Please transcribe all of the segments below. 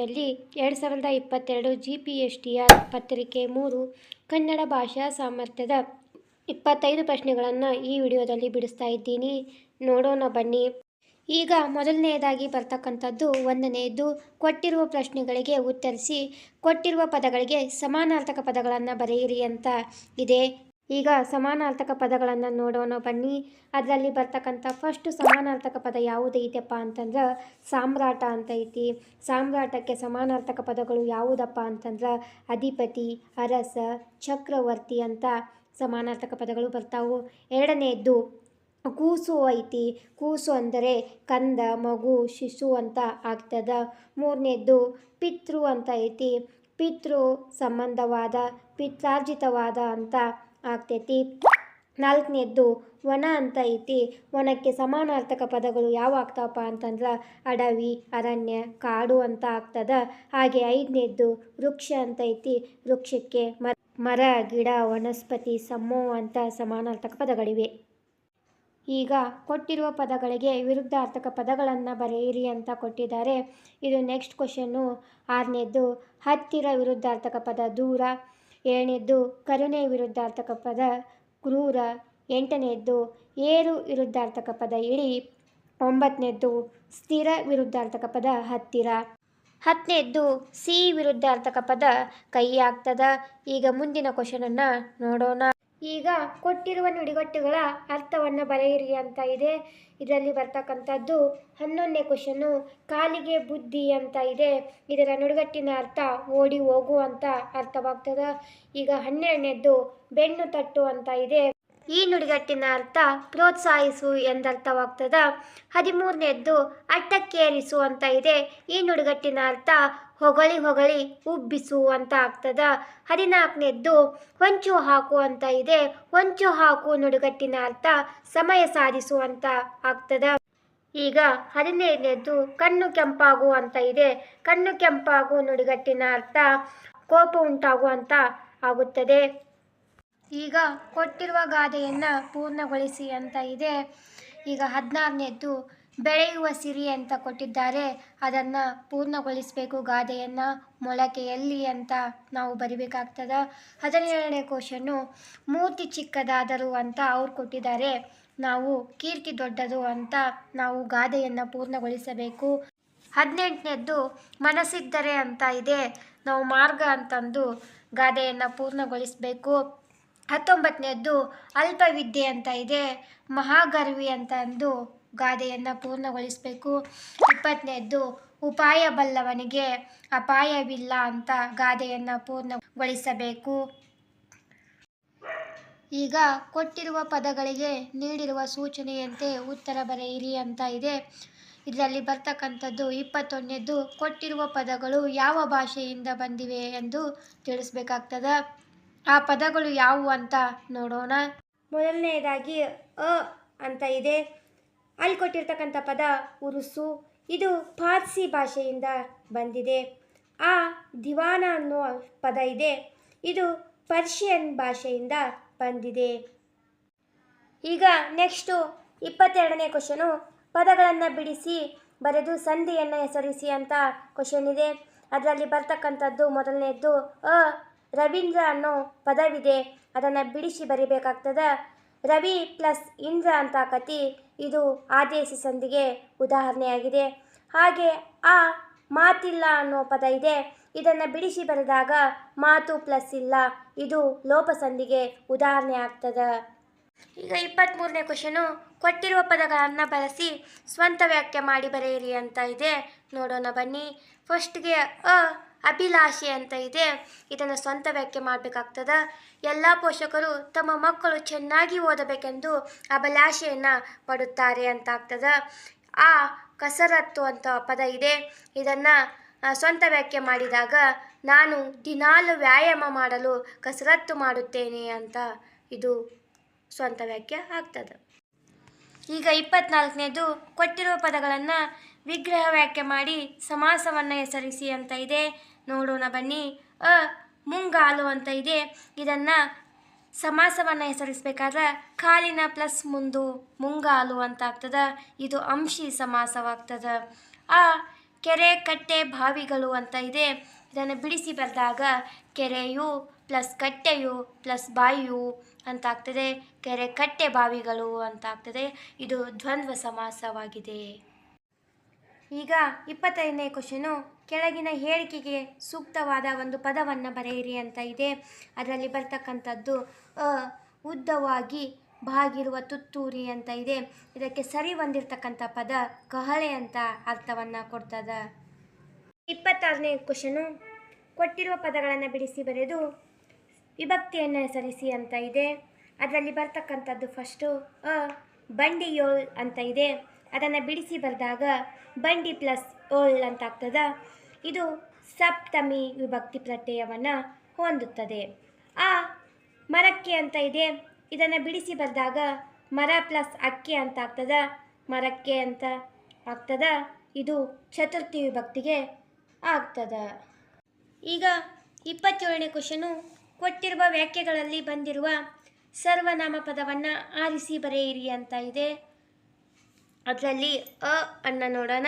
ಎರಡು ಸಾವಿರದ ಇಪ್ಪತ್ತೆರಡು G P S T R ಪತ್ರಿಕೆ ಮೂರು ಕನ್ನಡ ಭಾಷಾ ಸಾಮರ್ಥ್ಯದ ಇಪ್ಪತ್ತೈದು ಪ್ರಶ್ನೆಗಳನ್ನು ಈ ವಿಡಿಯೋದಲ್ಲಿ ಬಿಡಿಸ್ತಾ ಇದ್ದೀನಿ. ನೋಡೋಣ ಬನ್ನಿ. ಈಗ ಮೊದಲನೆಯದಾಗಿ ಬರ್ತಕ್ಕಂಥದ್ದು ಒಂದನೆಯದು, ಕೊಟ್ಟಿರುವ ಪ್ರಶ್ನೆಗಳಿಗೆ ಉತ್ತರಿಸಿ, ಕೊಟ್ಟಿರುವ ಪದಗಳಿಗೆ ಸಮಾನಾರ್ಥಕ ಪದಗಳನ್ನು ಬರೆಯಿರಿ ಅಂತ ಇದೆ. ಈಗ ಸಮಾನಾರ್ಥಕ ಪದಗಳನ್ನು ನೋಡೋಣ ಬನ್ನಿ. ಅದರಲ್ಲಿ ಬರ್ತಕ್ಕಂಥ ಫಸ್ಟ್ ಸಮಾನಾರ್ಥಕ ಪದ ಯಾವುದು ಐತಪ್ಪ ಅಂತಂದ್ರೆ ಸಾಮ್ರಾಟ ಅಂತ ಐತಿ. ಸಾಮ್ರಾಟಕ್ಕೆ ಸಮಾನಾರ್ಥಕ ಪದಗಳು ಯಾವುದಪ್ಪ ಅಂತಂದ್ರೆ ಅಧಿಪತಿ, ಅರಸ, ಚಕ್ರವರ್ತಿ ಅಂತ ಸಮಾನಾರ್ಥಕ ಪದಗಳು ಬರ್ತಾವು. ಎರಡನೆಯದ್ದು ಕೂಸು ಐತಿ. ಕೂಸು ಅಂದರೆ ಕಂದ, ಮಗು, ಶಿಶು ಅಂತ ಆಗ್ತದ. ಮೂರನೇದ್ದು ಪಿತೃ ಅಂತ ಐತಿ. ಪಿತೃ ಸಂಬಂಧವಾದ, ಪಿತ್ರಾರ್ಜಿತವಾದ ಅಂತ ಆಗ್ತೈತಿ. ನಾಲ್ಕನೇದ್ದು, ವನ ಅಂತ ಐತಿ. ವನಕ್ಕೆ ಸಮಾನಾರ್ಥಕ ಪದಗಳು ಯಾವ ಆಗ್ತಾವಪ್ಪ ಅಂತಂದ್ರೆ ಅಡವಿ, ಅರಣ್ಯ, ಕಾಡು ಅಂತ ಆಗ್ತದ. ಹಾಗೆ ಐದನೇದ್ದು, ವೃಕ್ಷ ಅಂತ ಐತಿ. ವೃಕ್ಷಕ್ಕೆ ಮರ ಗಿಡ, ವನಸ್ಪತಿ ಸಮೂಹ ಅಂತ ಸಮಾನಾರ್ಥಕ ಪದಗಳಿವೆ. ಈಗ ಕೊಟ್ಟಿರುವ ಪದಗಳಿಗೆ ವಿರುದ್ಧಾರ್ಥಕ ಪದಗಳನ್ನು ಬರೆಯಿರಿ ಅಂತ ಕೊಟ್ಟಿದ್ದಾರೆ. ಇದು ನೆಕ್ಸ್ಟ್ ಕ್ವಶನ್ನು ಆರನೇದ್ದು, ಹತ್ತಿರ ವಿರುದ್ಧಾರ್ಥಕ ಪದ ದೂರ ಏಳನೇದ್ದು ಕರುಣೆ ವಿರುದ್ಧಾರ್ಥಕ ಪದ ಕ್ರೂರ. ಎಂಟನೇದ್ದು ಏರು ವಿರುದ್ಧಾರ್ಥಕ ಪದ ಇಳಿ ಒಂಬತ್ತನೇದ್ದು ಸ್ಥಿರ ವಿರುದ್ಧಾರ್ಥಕ ಪದ ಹತ್ತಿರ. ಹತ್ತನೇದ್ದು ಸಿ ವಿರುದ್ಧಾರ್ಥಕ ಪದ ಕೈ ಆಗ್ತದ ಈಗ ಮುಂದಿನ ಕ್ವಶನನ್ನು ನೋಡೋಣ. ಈಗ ಕೊಟ್ಟಿರುವ ನುಡಿಗಟ್ಟುಗಳ ಅರ್ಥವನ್ನು ಬರೆಯಿರಿ ಅಂತ ಇದೆ. ಇದರಲ್ಲಿ ಬರ್ತಕ್ಕಂಥದ್ದು ಹನ್ನೊಂದನೇ ಕ್ವಶನ್ನು ಕಾಲಿಗೆ ಬುದ್ಧಿ ಅಂತ ಇದೆ. ಇದರ ನುಡಿಗಟ್ಟಿನ ಅರ್ಥ ಓಡಿ ಹೋಗು ಅಂತ ಅರ್ಥವಾಗ್ತದೆ. ಈಗ ಹನ್ನೆರಡನೇದ್ದು ಬೆನ್ನು ತಟ್ಟು ಅಂತ ಇದೆ. ಈ ನುಡಿಗಟ್ಟಿನ ಅರ್ಥ ಪ್ರೋತ್ಸಾಹಿಸು ಎಂದರ್ಥವಾಗ್ತದ. ಹದಿಮೂರನೇದ್ದು ಅಟ್ಟಕ್ಕೇರಿಸು ಅಂತ ಇದೆ. ಈ ನುಡಿಗಟ್ಟಿನ ಅರ್ಥ ಹೊಗಳಿ ಹೊಗಳಿ ಉಬ್ಬಿಸು ಅಂತ ಆಗ್ತದ. ಹದಿನಾಲ್ಕನೇದ್ದು, ಹೊಂಚು ಹಾಕು ಅಂತ ಇದೆ. ಹೊಂಚು ಹಾಕು ನುಡಿಗಟ್ಟಿನ ಅರ್ಥ ಸಮಯ ಸಾಧಿಸು ಅಂತ ಆಗ್ತದ. ಈಗ ಹದಿನೈದನೇದ್ದು, ಕಣ್ಣು ಕೆಂಪಾಗು ಅಂತ ಇದೆ. ಕಣ್ಣು ಕೆಂಪಾಗು ನುಡಿಗಟ್ಟಿನ ಅರ್ಥ ಕೋಪ ಉಂಟಾಗು ಅಂತ ಆಗುತ್ತದೆ. ಈಗ ಕೊಟ್ಟಿರುವ ಗಾದೆಯನ್ನು ಪೂರ್ಣಗೊಳಿಸಿ ಅಂತ ಇದೆ. ಈಗ ಹದಿನಾರನೇದ್ದು ಬೆಳೆಯುವ ಸಿರಿ ಅಂತ ಕೊಟ್ಟಿದ್ದಾರೆ. ಅದನ್ನು ಪೂರ್ಣಗೊಳಿಸಬೇಕು ಗಾದೆಯನ್ನು ಮೊಳಕೆಯಲ್ಲಿ ಅಂತ ನಾವು ಬರಿಬೇಕಾಗ್ತದೆ. ಹದಿನೇಳನೇ ಕೋಶನ್ನು ಮೂರ್ತಿ ಚಿಕ್ಕದಾದರು ಅಂತ ಅವ್ರು ಕೊಟ್ಟಿದ್ದಾರೆ. ನಾವು ಕೀರ್ತಿ ದೊಡ್ಡದು ಅಂತ ನಾವು ಗಾದೆಯನ್ನು ಪೂರ್ಣಗೊಳಿಸಬೇಕು. ಹದಿನೆಂಟನೇದ್ದು ಮನಸ್ಸಿದ್ದರೆ ಅಂತ ಇದೆ. ನಾವು ಮಾರ್ಗ ಅಂತಂದು ಗಾದೆಯನ್ನು ಪೂರ್ಣಗೊಳಿಸಬೇಕು. ಹತ್ತೊಂಬತ್ತನೇದ್ದು ಅಲ್ಪವಿದ್ಯೆ ಅಂತ ಇದೆ, ಮಹಾಗರ್ವಿ ಅಂತ ಅಂದು ಗಾದೆಯನ್ನು ಪೂರ್ಣಗೊಳಿಸಬೇಕು. ಇಪ್ಪತ್ತನೇದ್ದು ಉಪಾಯ ಬಲ್ಲವನಿಗೆ ಅಪಾಯವಿಲ್ಲ ಅಂತ ಗಾದೆಯನ್ನು ಪೂರ್ಣಗೊಳಿಸಬೇಕು. ಈಗ ಕೊಟ್ಟಿರುವ ಪದಗಳಿಗೆ ನೀಡಿರುವ ಸೂಚನೆಯಂತೆ ಉತ್ತರ ಬರೆಯಿರಿ ಅಂತ ಇದೆ. ಇದರಲ್ಲಿ ಬರ್ತಕ್ಕಂಥದ್ದು ಇಪ್ಪತ್ತೊಂದನೇದ್ದು ಕೊಟ್ಟಿರುವ ಪದಗಳು ಯಾವ ಭಾಷೆಯಿಂದ ಬಂದಿವೆ ಎಂದು ತಿಳಿಸ್ಬೇಕಾಗ್ತದ. ಆ ಪದಗಳು ಯಾವುವು ಅಂತ ನೋಡೋಣ. ಮೊದಲನೆಯದಾಗಿ ಅ ಅಂತ ಇದೆ. ಅಲ್ಲಿ ಕೊಟ್ಟಿರ್ತಕ್ಕಂಥ ಪದ ಉರುಸು. ಇದು ಪಾರ್ಸಿ ಭಾಷೆಯಿಂದ ಬಂದಿದೆ. ಆ ದಿವಾನ ಅನ್ನೋ ಪದ ಇದೆ. ಇದು ಪರ್ಷಿಯನ್ ಭಾಷೆಯಿಂದ ಬಂದಿದೆ. ಈಗ ನೆಕ್ಸ್ಟು ಇಪ್ಪತ್ತೆರಡನೇ ಕ್ವಶನು. ಪದಗಳನ್ನು ಬಿಡಿಸಿ, ಬರೆದು ಸಂಧಿಯನ್ನು ಹೆಸರಿಸಿ ಅಂತ ಕ್ವಶನ್ ಇದೆ. ಅದರಲ್ಲಿ ಬರ್ತಕ್ಕಂಥದ್ದು ಮೊದಲನೇದ್ದು ಅ. ರವೀಂದ್ರ ಅನ್ನೋ ಪದವಿದೆ. ಅದನ್ನು ಬಿಡಿಸಿ ಬರಿಬೇಕಾಗ್ತದೆ. ರವಿ ಪ್ಲಸ್ ಇಂದ್ರ ಅಂತ ಕತಿ ಇದು ಆದೇಶ ಸಂಧಿಗೆ ಉದಾಹರಣೆಯಾಗಿದೆ. ಹಾಗೆ ಆ ಮಾತಿಲ್ಲ ಅನ್ನೋ ಪದ ಇದೆ. ಇದನ್ನು ಬಿಡಿಸಿ ಬರೆದಾಗ ಮಾತು ಪ್ಲಸ್ ಇಲ್ಲ. ಇದು ಲೋಪಸಂಧಿಗೆ ಉದಾಹರಣೆ ಆಗ್ತದ. ಈಗ ಇಪ್ಪತ್ತ್ಮೂರನೇ ಕ್ವಶನು ಕೊಟ್ಟಿರುವ ಪದಗಳನ್ನು ಬಳಸಿ ಸ್ವಂತ ವ್ಯಾಖ್ಯೆ ಮಾಡಿ ಬರೆಯಿರಿ ಅಂತ ಇದೆ. ನೋಡೋಣ ಬನ್ನಿ. ಫಸ್ಟ್ಗೆ ಅ ಅಭಿಲಾಷೆ ಅಂತ ಇದೆ. ಇದನ್ನು ಸ್ವಂತ ವ್ಯಾಖ್ಯೆ ಮಾಡಬೇಕಾಗ್ತದೆ. ಎಲ್ಲ ಪೋಷಕರು ತಮ್ಮ ಮಕ್ಕಳು ಚೆನ್ನಾಗಿ ಓದಬೇಕೆಂದು ಅಭಿಲಾಷೆಯನ್ನು ಪಡುತ್ತಾರೆ ಅಂತ ಆಗ್ತದೆ ಆ ಕಸರತ್ತು ಅಂತ ಪದ ಇದೆ. ಇದನ್ನು ಸ್ವಂತ ವ್ಯಾಖ್ಯೆ ಮಾಡಿದಾಗ ನಾನು ದಿನಾಲು ವ್ಯಾಯಾಮ ಮಾಡಲು ಕಸರತ್ತು ಮಾಡುತ್ತೇನೆ ಅಂತ ಇದು ಸ್ವಂತ ವ್ಯಾಖ್ಯೆ ಆಗ್ತದೆ. ಈಗ ಇಪ್ಪತ್ನಾಲ್ಕನೇದು ಕೊಟ್ಟಿರುವ ಪದಗಳನ್ನು ವಿಗ್ರಹ ವ್ಯಾಖ್ಯೆ ಮಾಡಿ ಸಮಾಸವನ್ನು ಹೆಸರಿಸಿ ಅಂತ ಇದೆ. ನೋಡೋಣ ಬನ್ನಿ. ಅ, ಮುಂಗಾಲು ಅಂತ ಇದೆ. ಇದನ್ನು ಸಮಾಸವನ್ನು ಹೆಸರಿಸಬೇಕಾದ್ರೆ ಕಾಲಿನ ಪ್ಲಸ್ ಮುಂದು ಮುಂಗಾಲು ಅಂತ ಆಗ್ತದ. ಇದು ಅಂಶಿ ಸಮಾಸವಾಗ್ತದೆ. ಆ ಕೆರೆ, ಕಟ್ಟೆ, ಬಾವಿಗಳು ಅಂತ ಇದೆ. ಇದನ್ನು ಬಿಡಿಸಿ ಬರೆದಾಗ ಕೆರೆಯು ಪ್ಲಸ್ ಕಟ್ಟೆಯು ಪ್ಲಸ್ ಬಾಯಿಯು ಅಂತ ಆಗ್ತದೆ. ಕೆರೆ, ಕಟ್ಟೆ, ಬಾವಿಗಳು ಅಂತ ಆಗ್ತದೆ. ಇದು ದ್ವಂದ್ವ ಸಮಾಸವಾಗಿದೆ. ಈಗ ಇಪ್ಪತ್ತೈದನೇ ಕ್ವಶನು, ಕೆಳಗಿನ ಹೇಳಿಕೆಗೆ ಸೂಕ್ತವಾದ ಒಂದು ಪದವನ್ನು ಬರೆಯಿರಿ ಅಂತ ಇದೆ. ಅದರಲ್ಲಿ ಬರ್ತಕ್ಕಂಥದ್ದು ಉದ್ದವಾಗಿ ಬಾಗಿರುವ ತುತ್ತೂರಿ ಅಂತ ಇದೆ. ಇದಕ್ಕೆ ಸರಿ ಹೊಂದಿರತಕ್ಕಂಥ ಪದ ಕಹಳೆ ಅಂತ ಅರ್ಥವನ್ನು ಕೊಡ್ತದ. ಇಪ್ಪತ್ತಾರನೇ ಕ್ವಶನು, ಕೊಟ್ಟಿರುವ ಪದಗಳನ್ನು ಬಿಡಿಸಿ ಬರೆದು ವಿಭಕ್ತಿಯನ್ನು ಹೆಸರಿಸಿ ಅಂತ ಇದೆ. ಅದರಲ್ಲಿ ಬರ್ತಕ್ಕಂಥದ್ದು ಫಸ್ಟು ಅ ಬಂಡಿಯೋಳ್ ಅಂತ ಇದೆ. ಅದನ್ನು ಬಿಡಿಸಿ ಬರೆದಾಗ ಬಂಡಿ ಪ್ಲಸ್ ಓಲ್ ಅಂತ ಆಗ್ತದೆ ಇದು ಸಪ್ತಮಿ ವಿಭಕ್ತಿ ಪ್ರತ್ಯಯವನ್ನು ಹೊಂದುತ್ತದೆ. ಆ ಮರಕ್ಕೆ ಅಂತ ಇದೆ. ಇದನ್ನು ಬಿಡಿಸಿ ಬರೆದಾಗ ಮರ ಪ್ಲಸ್ ಅಕ್ಕಿ ಅಂತ ಆಗ್ತದ ಮರಕ್ಕೆ ಅಂತ ಆಗ್ತದ? ಇದು ಚತುರ್ಥಿ ವಿಭಕ್ತಿಗೆ ಆಗ್ತದ. ಈಗ ಇಪ್ಪತ್ತೇಳನೇ ಕ್ವಶನು. ಕೊಟ್ಟಿರುವ ವ್ಯಾಖ್ಯೆಗಳಲ್ಲಿ ಬಂದಿರುವ ಸರ್ವನಾಮ ಪದವನ್ನು ಆರಿಸಿ ಬರೆಯಿರಿ ಅಂತ ಇದೆ. ಅದರಲ್ಲಿ ಅ ಅನ್ನ ನೋಡೋಣ.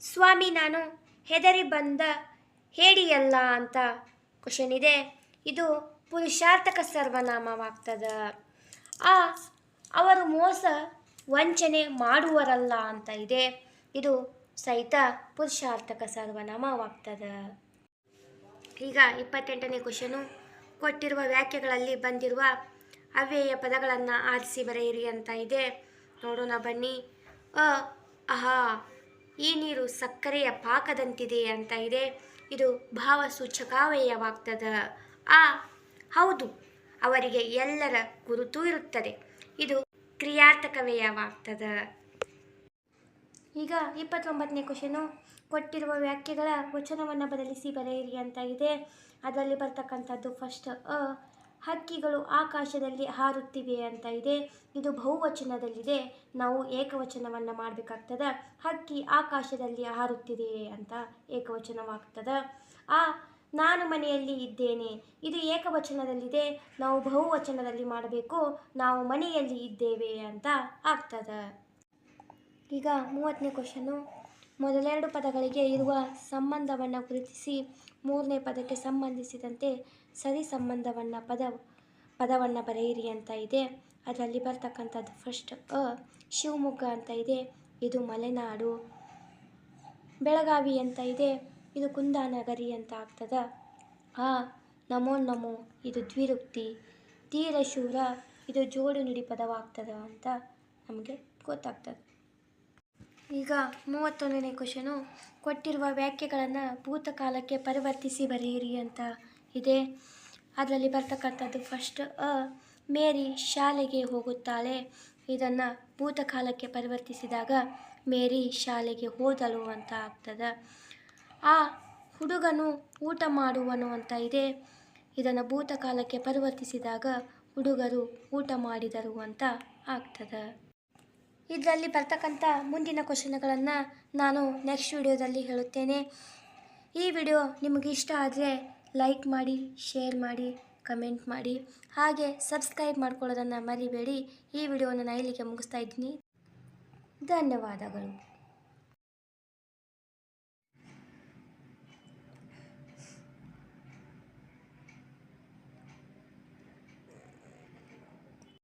ಸ್ವಾಮಿ, ನಾನು ಹೆದರಿ ಬಂದ ಹೇಡಿಯಲ್ಲ ಅಂತ ಕ್ವಶನ್ ಇದೆ. ಇದು ಪುರುಷಾರ್ಥಕ ಸರ್ವನಾಮವಾಗ್ತದ. ಆ, ಅವರು ಮೋಸ ವಂಚನೆ ಮಾಡುವರಲ್ಲ ಅಂತ ಇದೆ. ಇದು ಸಹಿತ ಪುರುಷಾರ್ಥಕ ಸರ್ವನಾಮವಾಗ್ತದ. ಈಗ ಇಪ್ಪತ್ತೆಂಟನೇ ಕ್ವಶನು ಕೊಟ್ಟಿರುವ ವ್ಯಾಖ್ಯೆಗಳಲ್ಲಿ ಬಂದಿರುವ ಅವ್ಯಯ ಪದಗಳನ್ನು ಆರಿಸಿ ಬರೆಯಿರಿ ಅಂತ ಇದೆ. ನೋಡೋಣ ಬನ್ನಿ. ಅ ಅಹಾ ಈ ನೀರು ಸಕ್ಕರೆಯ ಪಾಕದಂತಿದೆ ಅಂತ ಇದೆ. ಇದು ಭಾವಸೂಚಕಾವ್ಯಯವಾಗ್ತದ ಆ, ಹೌದು, ಅವರಿಗೆ ಎಲ್ಲರ ಗುರುತು ಇರುತ್ತದೆ. ಇದು ಕ್ರಿಯಾರ್ಥಕವ್ಯಯವಾಗ್ತದ. ಈಗ ಇಪ್ಪತ್ತೊಂಬತ್ತನೇ ಕ್ವಶನು. ಕೊಟ್ಟಿರುವ ವ್ಯಾಖ್ಯೆಗಳ ವಚನವನ್ನು ಬದಲಿಸಿ ಬರೆಯಿರಿ ಅಂತ ಇದೆ. ಅದರಲ್ಲಿ ಬರ್ತಕ್ಕಂಥದ್ದು ಫಸ್ಟ್ ಅ ಹಕ್ಕಿಗಳು ಆಕಾಶದಲ್ಲಿ ಹಾರುತ್ತಿವೆ ಅಂತ ಇದೆ. ಇದು ಬಹುವಚನದಲ್ಲಿದೆ. ನಾವು ಏಕವಚನವನ್ನು ಮಾಡಬೇಕಾಗ್ತದೆ. ಹಕ್ಕಿ ಆಕಾಶದಲ್ಲಿ ಹಾರುತ್ತಿದೆ ಅಂತ ಏಕವಚನವಾಗ್ತದ. ಆ, ನಾನು ಮನೆಯಲ್ಲಿ ಇದ್ದೇನೆ. ಇದು ಏಕವಚನದಲ್ಲಿದೆ. ನಾವು ಬಹುವಚನದಲ್ಲಿ ಮಾಡಬೇಕು. ನಾವು ಮನೆಯಲ್ಲಿ ಇದ್ದೇವೆ ಅಂತ ಆಗ್ತದೆ. ಈಗ ಮೂವತ್ತನೇ ಕ್ವಶನು ಮೊದಲೆರಡು ಪದಗಳಿಗೆ ಇರುವ ಸಂಬಂಧವನ್ನು ಗುರುತಿಸಿ ಮೂರನೇ ಪದಕ್ಕೆ ಸಂಬಂಧಿಸಿದಂತೆ ಸರಿ ಸಂಬಂಧವನ್ನು ಪದ, ಪದವನ್ನು ಬರೆಯಿರಿ ಅಂತ ಇದೆ. ಅದರಲ್ಲಿ ಬರ್ತಕ್ಕಂಥದ್ದು ಫಸ್ಟ್ ಅ, ಶಿವಮೊಗ್ಗ ಅಂತ ಇದೆ. ಇದು ಮಲೆನಾಡು. ಬೆಳಗಾವಿ ಅಂತ ಇದೆ. ಇದು ಕುಂದಾನಗರಿ ಅಂತ ಆಗ್ತದ. ಆ, ನಮೋ ನಮೋ, ಇದು ದ್ವಿರುಕ್ತಿ. ತೀರಶೂರ, ಇದು ಜೋಡು ನುಡಿ ಪದವಾಗ್ತದ ಅಂತ ನಮಗೆ ಗೊತ್ತಾಗ್ತದೆ. ಈಗ ಮೂವತ್ತೊಂದನೇ ಕ್ವಶನು, ಕೊಟ್ಟಿರುವ ವ್ಯಾಖ್ಯೆಗಳನ್ನು ಭೂತಕಾಲಕ್ಕೆ ಪರಿವರ್ತಿಸಿ ಬರೆಯಿರಿ ಅಂತ ಇದೆ. ಅದರಲ್ಲಿ ಬರ್ತಕ್ಕಂಥದ್ದು ಫಸ್ಟ್ ಅ, ಮೇರಿ ಶಾಲೆಗೆ ಹೋಗುತ್ತಾಳೆ. ಇದನ್ನು ಭೂತಕಾಲಕ್ಕೆ ಪರಿವರ್ತಿಸಿದಾಗ ಮೇರಿ ಶಾಲೆಗೆ ಹೋದಳು ಅಂತ ಆಗ್ತದೆ. ಆ ಹುಡುಗನು ಊಟ ಮಾಡುವನು ಅಂತ ಇದೆ. ಇದನ್ನು ಭೂತಕಾಲಕ್ಕೆ ಪರಿವರ್ತಿಸಿದಾಗ ಹುಡುಗರು ಊಟ ಮಾಡಿದರು ಅಂತ ಆಗ್ತದೆ. ಇದರಲ್ಲಿ ಬರ್ತಕ್ಕಂಥ ಮುಂದಿನ ಕ್ವಶನ್ಗಳನ್ನು ನಾನು ನೆಕ್ಸ್ಟ್ ವಿಡಿಯೋದಲ್ಲಿ ಹೇಳುತ್ತೇನೆ. ಈ ವಿಡಿಯೋ ನಿಮಗೆ ಇಷ್ಟ ಆದರೆ ಲೈಕ್ ಮಾಡಿ ಶೇರ್ ಮಾಡಿ ಕಮೆಂಟ್ ಮಾಡಿ. ಹಾಗೆ ಸಬ್ಸ್ಕ್ರೈಬ್ ಮಾಡ್ಕೊಳ್ಳೋದನ್ನು ಮರಿಬೇಡಿ. ಈ ವಿಡಿಯೋವನ್ನು ನಾನು ಇಲ್ಲಿಗೆ ಮುಗಿಸ್ತಾ ಇದ್ದೀನಿ. ಧನ್ಯವಾದಗಳು.